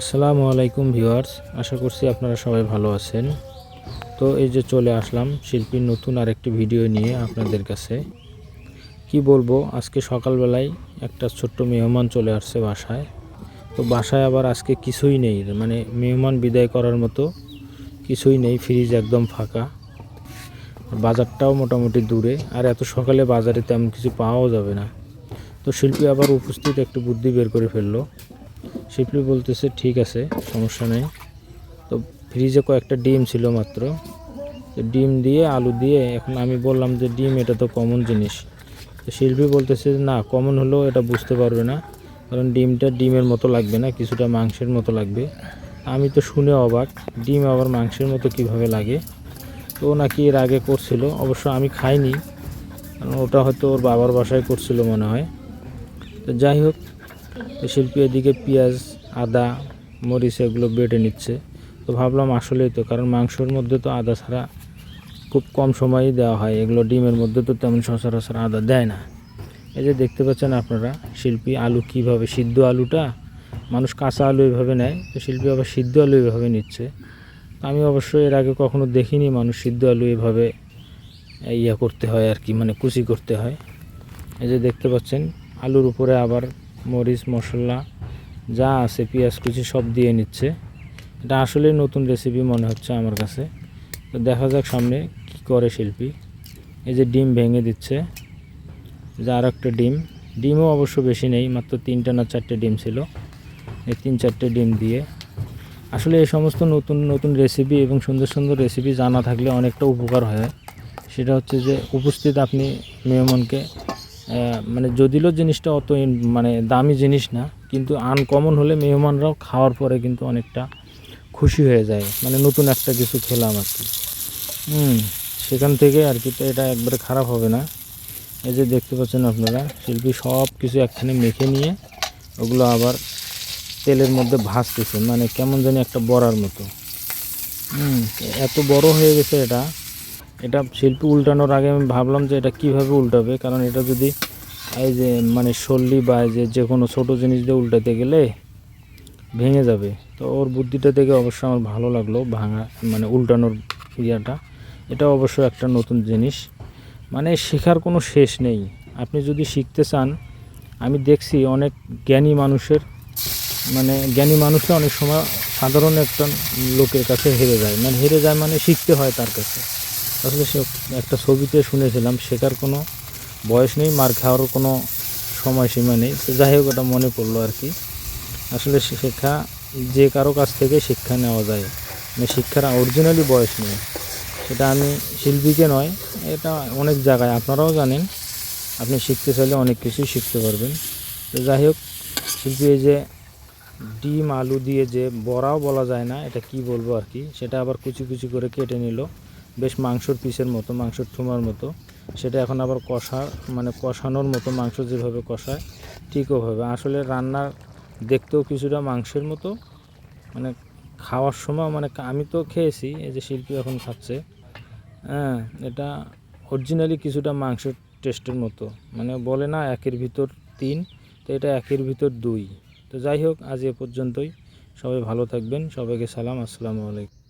আসসালামু আলাইকুম ভিউয়ার্স, আশা করছি আপনারা সবাই ভালো আছেন। তো এই যে চলে আসলাম শিল্পীর নতুন আরেকটি ভিডিও নিয়ে আপনাদের কাছে। কি বলব, আজকে সকালবেলায় একটা ছোট্ট মেহমান চলে আসছে বাসায়। তো বাসায় আবার আজকে কিছুই নেই মানে মেহমান বিদায় করার মতো কিছুই নেই, ফ্রিজ একদম ফাঁকা। বাজারটাও মোটামুটি দূরে, আর এত সকালে বাজারে তেমন কিছু পাওয়াও যাবে না। তো শিল্পী আবার উপস্থিত, একটু বুদ্ধি বের করে ফেলল। শিল্পী বলতেছে, ঠিক আছে, সমস্যা নেই। তো ফ্রিজে কয়েকটা ডিম ছিল মাত্র। ডিম দিয়ে আলু দিয়ে এখন আমি বললাম যে ডিম এটা তো কমন জিনিস। তো শিল্পী বলতেছে না কমন হলেও এটা বুঝতে পারবে না। কারণ ডিমটা ডিমের মতো লাগবে না, কিছুটা মাংসের মতো লাগবে। আমি তো শুনে অবাক, ডিম আবার মাংসের মতো কীভাবে লাগে? তো নাকি এর আগে করছিল, অবশ্য আমি খাইনি। কারণ ওটা হয়তো ওর বাবার বাসায় করছিল মনে হয়। তো যাই হোক শিল্পী এদিকে পেঁয়াজ, আদা, মরিচ এগুলো বেটে নিচ্ছে। তো ভাবলাম আসলেই তো, কারণ মাংসর মধ্যে তো আদা ছাড়া খুব কম সময়ই দেওয়া হয়। এগুলো ডিমের মধ্যে তো তেমন সচরাচর আদা দেয় না। এই যে দেখতে পাচ্ছেন আপনারা, শিল্পী আলু কীভাবে সিদ্ধ আলুটা, মানুষ কাঁচা আলু এভাবে নেয়, তো শিল্পী আবার সিদ্ধ আলু এভাবে নিচ্ছে। আমি অবশ্য এর আগে কখনো দেখিনি মানুষ সিদ্ধ আলু এভাবে ইয়া করতে হয় আর কি মানে কুচি করতে হয়। এই যে দেখতে পাচ্ছেন, আলুর উপরে আবার মরিচ, মশলা, যা আছে, পেঁয়াজ, কুচি সব দিয়ে নিচ্ছে। এটা আসলে নতুন রেসিপি মনে হচ্ছে আমার কাছে। তো দেখা যাক সামনে কি করে শিল্পী। এই যে ডিম ভেঙে দিচ্ছে। যে আর একটা ডিম। ডিমও অবশ্য বেশি নেই, মাত্র তিনটা না চারটে ডিম ছিল। এই তিন চারটে ডিম দিয়ে। আসলে এই সমস্ত নতুন নতুন রেসিপি এবং সুন্দর সুন্দর রেসিপি জানা থাকলে অনেকটা উপকার হয়। সেটা হচ্ছে যে উপস্থিত আপনি মেহমানকে মানে যদিও জিনিসটা অত মানে দামি জিনিস না, কিন্তু আনকমন হলে মেহমানরাও খাওয়ার পরে কিন্তু অনেকটা খুশি হয়ে যায়। মানে নতুন একটা কিছু খেলাম আর কি। হুম, সেখান থেকে আর কি তো এটা একবারে খারাপ হবে না। এই যে দেখতে পাচ্ছেন আপনারা, শিল্পী সব কিছু একখানে মেখে নিয়ে ওগুলো আবার তেলের মধ্যে ভাজতেছে মানে কেমন জানি একটা বড়ার মতো। হুম, এত বড় হয়ে গেছে এটা। এটা শিল্পী উল্টানোর আগে আমি ভাবলাম যে এটা কীভাবে উল্টাবে? কারণ এটা যদি এই যে মানে সল্লি বা যে যে কোনো ছোটো জিনিস দিয়ে উল্টাতে গেলে ভেঙে যাবে। তো ওর বুদ্ধিটা দেখে অবশ্য আমার ভালো লাগল ভাঙা মানে উল্টানোর ইয়াটা। এটা অবশ্য একটা নতুন জিনিস। মানে শেখার কোনো শেষ নেই। আপনি যদি শিখতে চান, আমি দেখছি অনেক জ্ঞানী মানুষের মানে জ্ঞানী মানুষরা অনেক সময় সাধারণ একটা লোকের কাছে হেরে যায়। মানে হেরে যায় মানে শিখতে হয় তার কাছে। আসলে সে একটা ছবিতে শুনেছিলাম শেখার কোনো বয়স নেই, মার খাওয়ার কোনো সময়সীমা নেই। তো যাই হোক, ওটা মনে পড়ল আর কি। আসলে শিক্ষা, যে কারও কাছ থেকে শিক্ষা নেওয়া যায় মানে শিক্ষার অরিজিনালি বয়স নেই। সেটা আমি শিল্পীকে নয়, এটা অনেক জায়গায়, আপনারাও জানেন, আপনি শিখতে চাইলে অনেক কিছুই শিখতে পারবেন। তো যাই হোক, শিল্পী এই যে ডিম, আলু দিয়ে যে বড়াও বলা যায় না, এটা কি বলব আর কি? সেটা আবার কুচি কুচি করে কেটে নিল। বেশ মাংসর পিসের মতো, মাংসর ঠুমার মতো। সেটা এখন আবার কষা মানে কষানোর মতো মাংস যেভাবে কষায়, ঠিক ওভাবে। আসলে রান্নার দেখতেও কিছুটা মাংসের মতো। মানে খাওয়ার সময় মানে আমি তো খেয়েছি, এই যে শিল্পী এখন খাচ্ছে। হ্যাঁ এটা অরিজিনালি কিছুটা মাংসের টেস্টের মতো। মানে বলে না একের ভিতর তিন, তো এটা একের ভিতর দুই। তো যাই হোক, আজ এ পর্যন্তই। সবাই ভালো থাকবেন। সবাইকে সালাম। আসসালামু আলাইকুম।